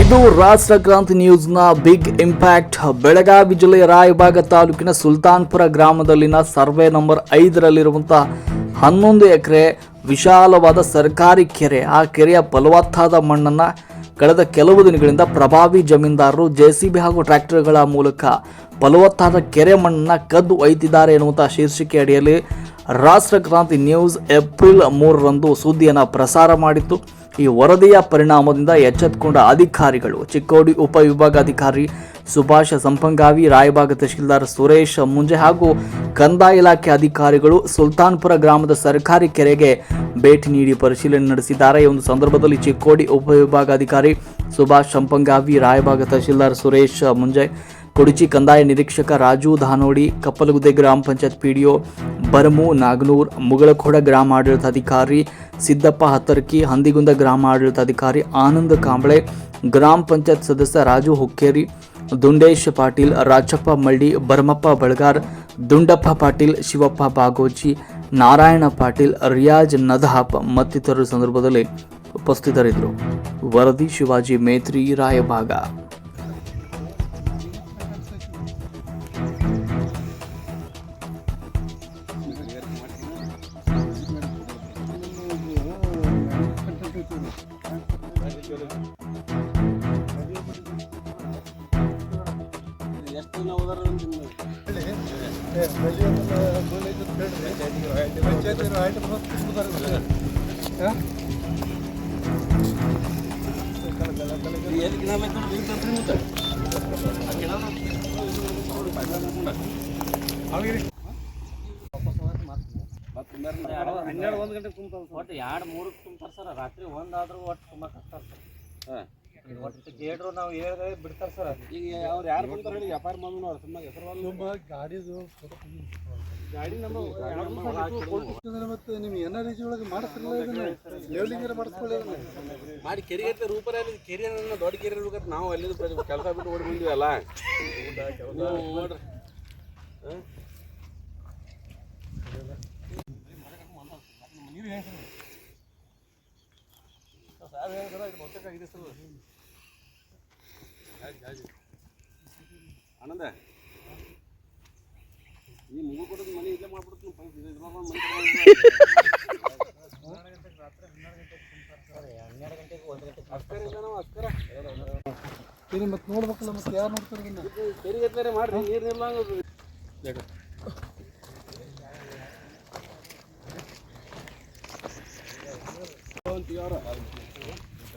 ಇದು ರಾಷ್ಟ್ರ ಕ್ರಾಂತಿ ನ್ಯೂಸ್ನ ಬಿಗ್ ಇಂಪ್ಯಾಕ್ಟ್ ಬೆಳಗಾವಿ ಜಿಲ್ಲೆಯ ರಾಯಭಾಗ ತಾಲೂಕಿನ ಸುಲ್ತಾನ್ಪುರ ಗ್ರಾಮದಲ್ಲಿನ ಸರ್ವೆ ನಂಬರ್ ಐದರಲ್ಲಿರುವಂತಹ ಹನ್ನೊಂದು ಎಕರೆ ವಿಶಾಲವಾದ ಸರ್ಕಾರಿ ಕೆರೆ. ಆ ಕೆರೆಯ ಫಲವತ್ತಾದ ಮಣ್ಣನ್ನು ಕಳೆದ ಕೆಲವು ದಿನಗಳಿಂದ ಪ್ರಭಾವಿ ಜಮೀನ್ದಾರರು ಜೆಸಿಬಿ ಹಾಗೂ ಟ್ರ್ಯಾಕ್ಟರ್ಗಳ ಮೂಲಕ ಫಲವತ್ತಾದ ಕೆರೆ ಮಣ್ಣನ್ನು ಕದ್ದು ಒಯ್ತಿದ್ದಾರೆ ಎನ್ನುವಂತಹ ಶೀರ್ಷಿಕೆ ಅಡಿಯಲ್ಲಿ ರಾಷ್ಟ್ರ ಕ್ರಾಂತಿ ನ್ಯೂಸ್ ಏಪ್ರಿಲ್ ಮೂರರಂದು ಸುದ್ದಿಯನ್ನು ಪ್ರಸಾರ ಮಾಡಿತ್ತು. ಈ ವರದಿಯ ಪರಿಣಾಮದಿಂದ ಎಚ್ಚೆತ್ತುಕೊಂಡ ಅಧಿಕಾರಿಗಳು, ಚಿಕ್ಕೋಡಿ ಉಪವಿಭಾಗಾಧಿಕಾರಿ ಸುಭಾಷ್ ಸಂಪಂಗಾವಿ, ರಾಯಬಾಗ ತಹಶೀಲ್ದಾರ್ ಸುರೇಶ್ ಮುಂಜೆ ಹಾಗೂ ಕಂದಾಯ ಇಲಾಖೆ ಅಧಿಕಾರಿಗಳು ಸುಲ್ತಾನ್ಪುರ ಗ್ರಾಮದ ಸರ್ಕಾರಿ ಕೆರೆಗೆ ಭೇಟಿ ನೀಡಿ ಪರಿಶೀಲನೆ ನಡೆಸಿದ್ದಾರೆ. ಈ ಒಂದು ಸಂದರ್ಭದಲ್ಲಿ ಚಿಕ್ಕೋಡಿ ಉಪವಿಭಾಗಾಧಿಕಾರಿ ಸುಭಾಷ್ ಸಂಪಂಗಾವಿ, ರಾಯಬಾಗ ತಹಶೀಲ್ದಾರ್ ಸುರೇಶ್ ಮುಂಜೆ ಕೊಡಚಿ ಕಂದಾಯ ನಿರೀಕ್ಷಕ ರಾಜು ಧಾನೋಡಿ ಕಪ್ಪಲಗುದ್ದೆ ಗ್ರಾಮ ಪಂಚಾಯತ್ ಪಿಡಿಒ ಬರಮು ನಾಗನೂರ್, ಮುಗಳಖೋಡ ಗ್ರಾಮ ಆಡಳಿತಾಧಿಕಾರಿ ಸಿದ್ದಪ್ಪ ಹತ್ತರ್ಕಿ, ಹಂದಿಗುಂದ ಗ್ರಾಮ ಆಡಳಿತಾಧಿಕಾರಿ ಆನಂದ್ ಕಾಂಬಳೆ, ಗ್ರಾಮ ಪಂಚಾಯತ್ ಸದಸ್ಯ ರಾಜು ಹುಕ್ಕೇರಿ, ದುಂಡೇಶ್ ಪಾಟೀಲ್, ರಾಜಪ್ಪ ಮಳ್ಳಿ ಭರಮಪ್ಪ ಬಳಗಾರ್, ದುಂಡಪ್ಪ ಪಾಟೀಲ್, ಶಿವಪ್ಪ ಬಾಗೋಜಿ, ನಾರಾಯಣ ಪಾಟೀಲ್, ರಿಯಾಜ್ ನದಹಾಪ್ ಮತ್ತಿತರರ ಸಂದರ್ಭದಲ್ಲಿ ಉಪಸ್ಥಿತರಿದ್ದರು. ವರದಿ ಶಿವಾಜಿ ಮೇತ್ರಿ, ರಾಯಭಾಗ. ಎಷ್ಟು ದಿನ ಹೋದಾರ ಹನ್ನೆರಡು ಒಂದು ಗಂಟೆ ತುಂಬ ಒಟ್ಟು ಎರಡು ಮೂರು ತುಂಬ್ತಾರೆ ಸರ್ ರಾತ್ರಿ ಒಂದಾದ್ರೂ ಒಟ್ಟು ತುಂಬ ಕಷ್ಟ ಸರ್ ಒಟ್ಟು ಗೇಡ್ರು ನಾವು ಹೇಳಿದ್ರೆ ಬಿಡ್ತಾರೆ ಸರ್. ಈಗ ಅವ್ರು ಯಾರು ಬಂತಾರೆ ಹೇಳಿ? ವ್ಯಾಪಾರ ಮಾಡೋನು ಅವ್ರು ತುಂಬ ಹೆಸರು ಗಾಡಿದು ಗಾಡಿ ನಮ್ಮ ಮತ್ತೆ ನೀವು ಎನ್ ಆರ್ ಒಳಗೆ ಮಾಡಿಸ್ತಿರಲ್ಲ ಇದನ್ನ? ಲೆವೆಲಿಂಗ್ ಮಾಡಿಸ್ಕೊಳ್ಳಿ ಮಾಡಿ ಕೆರೆ ಐತೆ ರೂಪರ ಕೆರೆ ದೊಡ್ಡ ಕೆರೆ ಇರ್ಬೇಕಾದ್ರೆ ನಾವು ಅಲ್ಲಿ ಕೆಲಸ ಬಿಟ್ಟು ಓಡಿ ಬಂದಿವಲ್ಲ ನೀವು ನೋಡ್ರಿ. ಆನಂದ ಈ ಮುಗು ಕೊಡೋದು ಮನೆ ಇಲ್ಲೇ ಮಾಡ್ಬಿಡ್ತು ಪೈಪ್ ಇದು ಮನೆ ಹನ್ನೆರಡು ಗಂಟೆಗೆ ಒಂದು ಗಂಟೆಗೆ ಅಸ್ಕರ ನಾವು ಅಸ್ಕರ ಇದು ಮತ್ತೆ ನೋಡ್ಬೇಕಲ್ಲ ಮತ್ತೆ ಯಾರು ನೋಡ್ತಾರೆ ಕೆರೆಗೆ ಬೇರೆ ಮಾಡ್ರಿ ನೀರಿನಿಲ್ಲ ಅನ್ನೋದು